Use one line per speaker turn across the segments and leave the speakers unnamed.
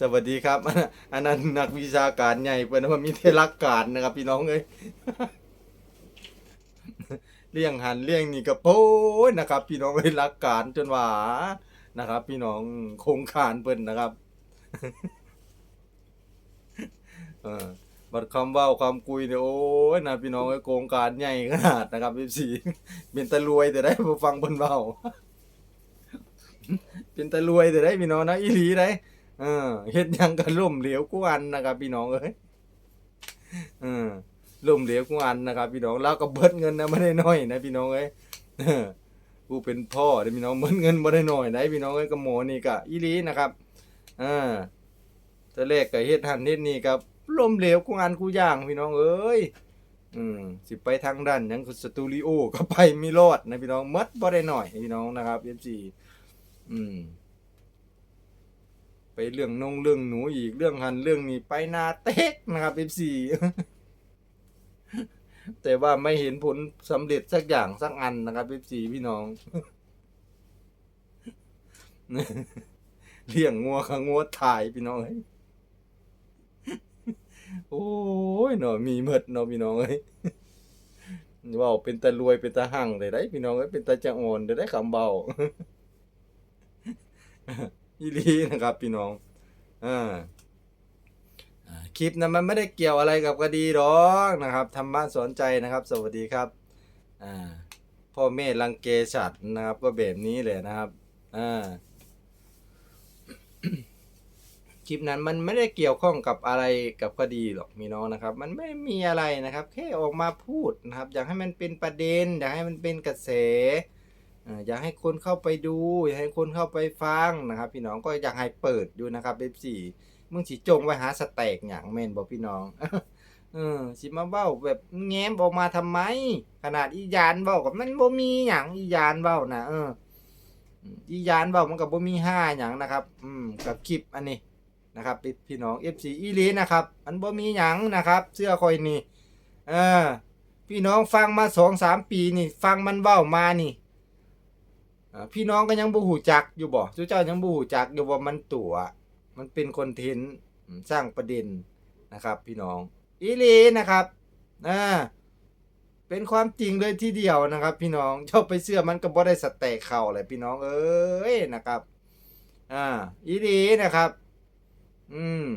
สวัสดีครับ อันนั้นนักวิชาการใหญ่เปิ้นว่ามีเทลักการนะครับ พี่น้องเอ้ยเลี่ยงหันเลี่ยงนี่ก็โป้ยนะครับ พี่น้องเอ้ยรักการจนวานะครับ พี่น้องโครงการเปิ้นนะครับเออบัดคำว้าคำคุยเนี่ยโอ้ยนะพี่น้องเอ้ยโครงการใหญ่ขนาดนะครับ14เป็นตะรวยแต่ได้บ่ฟังเพิ่นเว้าเป็นตะรวยแต่ได้พี่น้องนะอีหลีได้ เออเฮ็ดยังก็ล่มเหลวกูอันนะครับ พี่น้องเอ้ยเออล่มเหลวกูอันนะครับ พี่น้องแล้วก็เบิดเงินนะไม่ได้น้อยนะพี่น้องเอ้ยเออกูเป็นพ่อเด้พี่น้องเบิดเงินบ่ได้น้อยนะพี่น้องเอ้ยก็หมอนี่ก็อีหลีนะครับเอ่าแต่แรกก็เฮ็ดหันเฮ็ดนี่ก็ล่มเหลวกูอันกูย่างพี่น้องเอ้ยอืมสิไปทางด้านยังสตูดิโอก็ไปไม่รอดนะพี่น้องหมดบ่ได้น้อยพี่น้องนะครับ FC อืม ไปเรื่องนงเรื่องหนูอีกเรื่องหันเรื่องนี้ไปนาเต็กนะครับ F4 แต่ว่าไม่เห็นผลสำเร็จสักอย่างสักอันนะครับ F4 พี่น้องเลี้ยงงัวขงัวถ่ายพี่น้องเอ้ยโอ้ยเนาะมีเมดเนาะพี่น้องเอ้ยว้าเป็นตะรวยเป็นตะหั่งเลยได้พี่น้องเอ้ยเป็นตาจะอ่อนเด้ได้คำเบา อีลีนะครับ พี่น้องอ่าอ่าคลิปนั้นมันไม่ได้เกี่ยวอะไรกับคดีหรอกนะครับธรรมะสอนใจนะครับ สวัสดีครับอ่าพ่อแม่รังเกสัตว์นะครับ ก็แบบนี้เลยนะครับอ่าคลิปนั้นมันไม่ได้เกี่ยวข้องกับอะไรกับคดีหรอกมีน้องนะครับ มันไม่มีอะไรนะครับ แค่ออกมาพูดนะครับ อยากให้มันเป็นประเด็น อยากให้มันเป็นกระแส อยากให้คนเข้าไปดู อยากให้คนเข้าไปฟังนะครับ พี่น้องก็อยากให้เปิดอยู่นะครับ F4 มึงสิจงไว้หาสแต็กหยังแม่นบ่พี่น้องเออสิมาเว้าแบบแง้มออกมาทำไม ขนาดอียานเว้ากับมันบ่มีหยังอียานเว้านะเอออียานเว้ามันก็บ่มีห้าหยังนะครับ อืมกับคลิปอันนี้นะครับพี่พี่น้อง F4 อีลีนะครับมันบ่มีหยังนะครับ เสื้อคอยนี่เออ พี่น้องฟังมา2-3ปีนี่ ฟังมันเว้ามานี่ พี่น้องก็ยังบ่หูจักอยู่บ่เจ้ายังบ่หูจักอยู่ว่ามันตัว มันเป็นคอนเทนต์สร้างประเด็นนะครับ พี่น้องอีลีนะครับอ่าเป็นความจริงเลยทีเดียวนะครับ พี่น้องเจ้าไปเชื่อมันก็บ่ได้สแต็กเข้าแหละพี่น้องเอ้ยนะครับ อ่าอีลีนะครับ อืม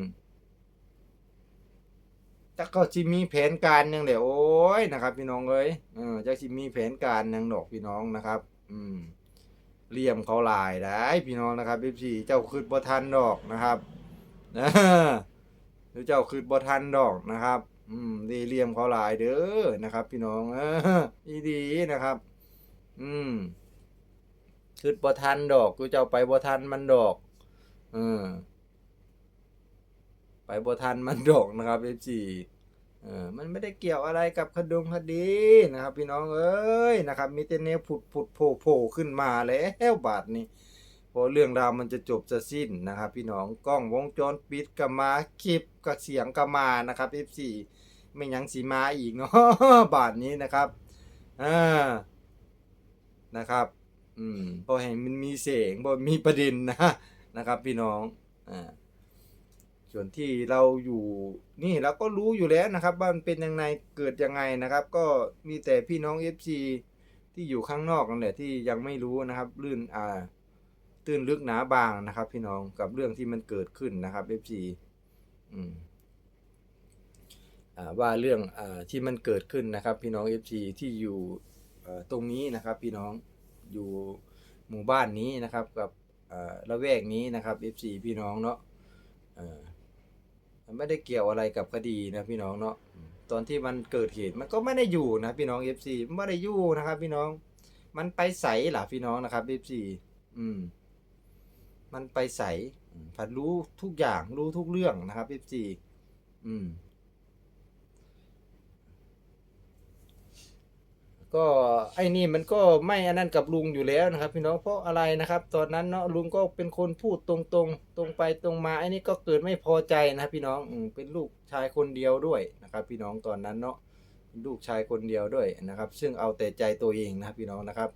จักก็สิมีแผนการหยังแหละโอ้ยนะครับ พี่น้องเอ้ยเออจักสิมีแผนการยังดอกพี่น้องนะครับ อืม เลี่ยมเขาหลายได้พี่น้องนะครับพี่เจ้าคืดบ่ทันดอกนะครับนะหรือเจ้าคืดบ่ทันดอกนะครับ อืมดีเลี่ยมเขาหลายเด้อนะครับ พี่น้องเออดีนะครับ อืมคืดบ่ทันดอกกูเจ้าไปบ่ทันมันดอกเออไปบ่ทันมันดอกนะครับ FC เออมันไม่ได้เกี่ยวอะไรกับคดงคดีนะครับ พี่น้องเอ้ยนะครับ มีแต่แนวผุดผุดโผล่โผล่ขึ้นมาแล้วบาดนี้พอเรื่องราวมันจะจบจะสิ้นนะครับ พี่น้องกล้องวงจรปิดก็มาคลิปก็เสียงก็มานะครับ F4 ไม่ยังสีมาอีกเนาะบาดนี้นะครับอ่านะครับ อืมพอให้มันมีเสียงบ่มีประเด็นนะนะครับ พี่น้องอ่า ส่วนที่เราอยู่นี่เราก็รู้อยู่แล้วนะครับว่ามันเป็นยังไงเกิดยังไงนะครับ ก็มีแต่พี่น้อง FC ที่อยู่ข้างนอกนั่นแหละที่ยังไม่รู้นะครับลื่นอ่าตื้นลึกหนาบางนะครับ พี่น้องกับเรื่องที่มันเกิดขึ้นนะครับ FC อืมอ่าว่าเรื่องอ่าที่มันเกิดขึ้นนะครับ พี่น้อง FC ที่อยู่ตรงนี้นะครับ พี่น้องอยู่หมู่บ้านนี้นะครับ กับอ่าละแวกนี้นะครับ FC พี่น้องเนาะเออ มันไม่ได้เกี่ยวอะไรกับคดีนะพี่น้องเนาะตอนที่มันเกิดเหตุมันก็ไม่ได้อยู่นะพี่น้องเอฟซีไม่ได้อยู่นะครับ พี่น้อง มันไปใสล่ะพี่น้องนะครับ FC อืม มันไปใสผัดรู้ทุกอย่างรู้ทุกเรื่องนะครับ FC อืม ก็ไอ้นี่มันก็ไม่อันนั้นกับลุงอยู่แล้วนะครับ พี่น้องเพราะอะไรนะครับ ตอนนั้นเนาะลุงก็เป็นคนพูดตรงๆ ตรงไปตรงมาไอ้นี่ก็เกิดไม่พอใจนะครับพี่น้องอืมเป็นลูกชายคนเดียวด้วยนะครับ พี่น้องตอนนั้นเนาะเป็นลูกชายคนเดียวด้วยนะครับ ซึ่งเอาแต่ใจตัวเองนะครับพี่น้องนะครับ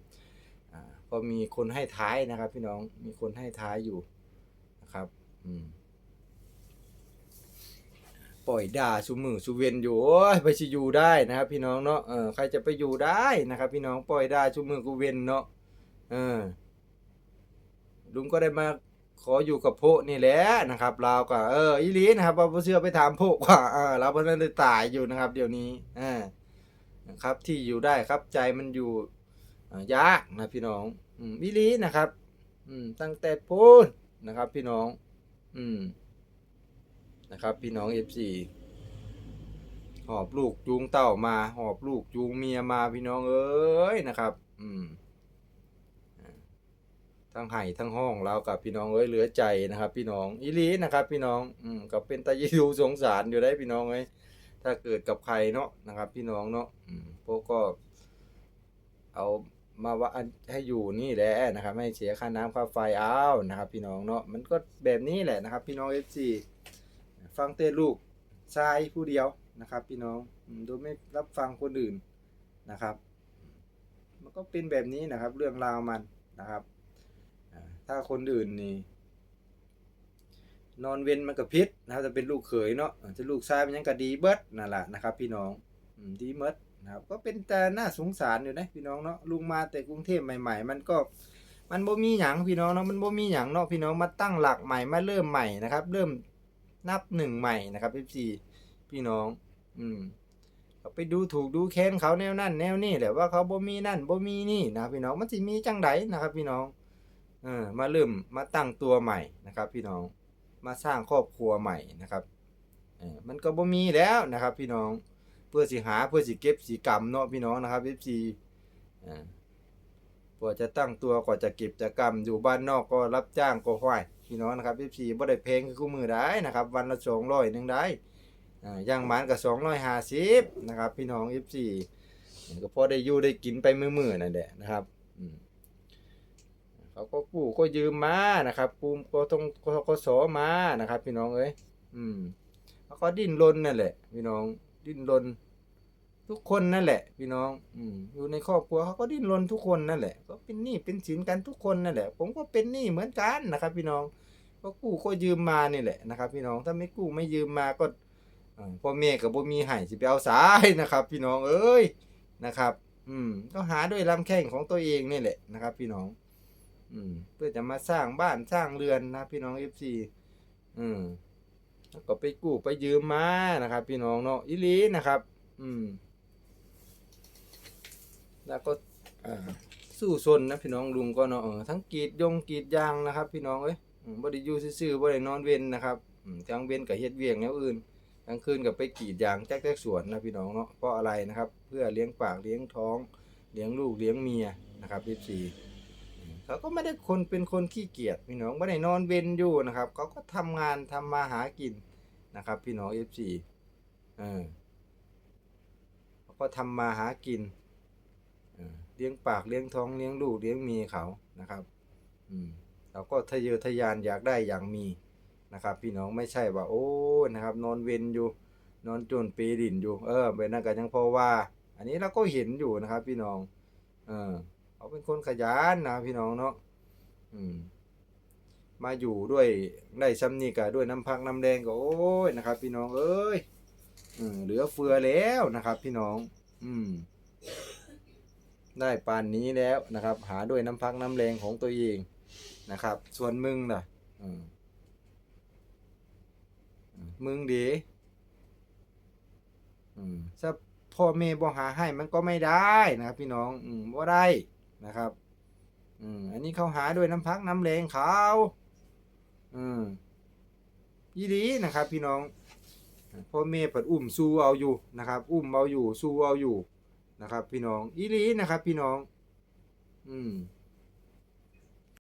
อ่าก็มีคนให้ท้ายนะครับ พี่น้องมีคนให้ท้ายอยู่นะครับออืม ปล่อยด่าสุมือสุเวียนอยู่โอ้ยไปสิอยู่ได้นะครับ พี่น้องเนาะเออใครจะไปอยู่ได้นะครับ พี่น้องปล่อยด่าสุมือกูเวียนเนาะเออลุงก็ได้มาขออยู่กับโพนี่แหละนะครับเราก็เอออีลีนะครับว่าเชื่อไปถามโพะว่าเออเราเพิ่นได้ตายอยู่นะครับ เดี๋ยวนี้อ่านะครับที่อยู่ได้ครับใจมันอยู่ยากนะพี่น้องอืมอีลีนะครับ อืมตั้งแต่พูนนะครับ พี่น้อง อืม นะครับ พี่น้องเอฟซีหอบลูกจูงเต่ามาหอบลูกจูงเมียมาพี่น้องเอ้ยนะครับ อืมทั้งไห่ทั้งห้องเรากับพี่น้องเอ้ยเหลือใจนะครับ พี่น้องอีลีนะครับ พี่น้องอืมก็เป็นตายิดูสงสารอยู่ได้พี่น้องเอ้ยถ้าเกิดกับใครเนาะนะครับ พี่น้องเนาะอืมพวกก็ เอามาว่าให้อยู่นี่แหละนะครับ ให้เสียค่าน้ำค่าไฟเอานะครับ พี่น้องเนาะมันก็แบบนี้แหละนะครับ พี่น้องเอฟซี ฟังเตือนลูกชายผู้เดียวนะครับ พี่น้องโดยไม่รับฟังคนอื่นนะครับ มันก็เป็นแบบนี้นะครับ เรื่องราวมันนะครับ ถ้าคนอื่นนี่นอนเว้นมันก็พิษนะครับจะเป็นลูกเขยเนาะจะลูกชายมันยังก็ดีเบิดนั่นแหละนะครับ พี่น้องดีเมดนะครับ ก็เป็นแต่น่าสงสารอยู่นะพี่น้องเนาะลุงมาแต่กรุงเทพใหม่ ๆ มันก็มันบ่มีหยังพี่น้องเนาะมันบ่มีหยังเนาะพี่น้องมาตั้งหลักใหม่มาเริ่มใหม่นะครับ เริ่ม นับหนึ่งใหม่นะครับพี่พี่น้อง อืมก็ไปดูถูกดูแค้นเขาแนวนั่นแนวนี่แหละว่าเขาบ่มีนั่นบ่มีนี่นะครับพี่น้องมันสิมีจังไดนะครับ พี่น้องเออมาเริ่มมาตั้งตัวใหม่นะครับ พี่น้องมาสร้างครอบครัวใหม่นะครับเออมันก็บ่มีแล้วนะครับ พี่น้องเพื่อสิหาเพื่อสิเก็บสิกรรมเนาะพี่น้องนะครับ FC อ่ากว่าจะตั้งตัวกว่าจะเก็บจะกรรมอยู่บ้านนอกก็รับจ้างก็ห้อย พี่น้องนะครับ FC บ่ได้เพลงคือคู่มือได้นะครับ วันละ200นึงได้อ่าย่างมันก็250นะครับ พี่น้อง FC ก็พอได้อยู่ได้กินไปมือๆนั่นแหละนะครับเขาก็กู้ก็ยืมมานะครับปูมก็ต้องกกสมานะครับ พี่น้องเอ้ยอืมเขาก็ดิ้นรนนั่นแหละ พี่น้องดิ้นรน ทุกคนนั่นแหละ พี่น้องอืมอยู่ในครอบครัวเขาก็ดิ้นรนทุกคนนั่นแหละ ก็เป็นหนี้เป็นสินกันทุกคนนั่นแหละ ผมก็เป็นหนี้เหมือนกันนะครับ พี่น้อง ก็กู้ก็ยืมมานี่แหละนะครับ พี่น้องถ้าไม่กู้ไม่ยืมมาก็พ่อแม่กับบ่มีให้สิไปเอาสายนะครับ พี่น้องเอ้ยนะครับ อืมก็หาด้วยลำแข้งของตัวเองนี่แหละนะครับ พี่น้อง อืม เพื่อจะมาสร้างบ้านสร้างเรือนนะพี่น้องเอฟซีอืมแล้วก็ไปกู้ไปยืมมานะครับ พี่น้องเนาะอีลีนะครับ อืม แล้วก็อ่าสู้ซนนะพี่น้องลุงก็เนาะเออทั้งกรีดยงกรีดยางนะครับ พี่น้องเอ้ยอืมบ่ได้อยู่ซื่อๆบ่ได้นอนเว้นนะครับอืมทั้งเว้นกับเฮ็ดเวียงแนวอื่นกลางคืนกับไปกรีดยางแจ๊กแจ๊กสวนนะพี่น้องเนาะเพราะอะไรนะครับ เพื่อเลี้ยงปากเลี้ยงท้องเลี้ยงลูกเลี้ยงเมียนะครับเอฟซีเขาก็ไม่ได้คนเป็นคนขี้เกียจพี่น้องไม่ได้นอนเว้นอยู่นะครับ เขาก็ทำงานทำมาหากินนะครับ พี่น้องเอฟซีเออเขาก็ทำมาหากิน เลี้ยงปากเลี้ยงท้องเลี้ยงลูกเลี้ยงเมียเขานะครับอืมเราก็ทะเยอทะยานอยากได้อย่างมีนะครับ พี่น้องไม่ใช่ว่า โอ้นะครับ นอนเว้นอยู่ นอนจนปีดินอยู่ เออเป็นนั่นกันยังพอว่า อันนี้เราก็เห็นอยู่นะครับ พี่น้อง เออเขาเป็นคนขยันนะพี่น้องเนาะอืม มาอยู่ด้วยได้ซ้ำนี่กะด้วยน้ำพักน้ำแดงก็โอ้ยนะครับ พี่น้องเอ้ยเหลือเฟือแล้วนะครับ พี่น้อง อืม ได้ปานนี้แล้วนะครับ หาด้วยน้ำพักน้ำแรงของตัวเองนะครับ ส่วนมึงนะมึงดีอืมถ้าพ่อแม่บ่หาให้มันก็ไม่ได้นะครับ พี่น้องอืมบ่ได้นะครับ อืมอันนี้เขาหาด้วยน้ำพักน้ำแรงเขาอืมยี่ดีนะครับ พี่น้องพ่อแม่เปิดอุ้มสู้เอาอยู่นะครับ อุ้มเอาอยู่สู้เอาอยู่ นะครับ พี่น้องอีลีนะครับ พี่น้อง อืม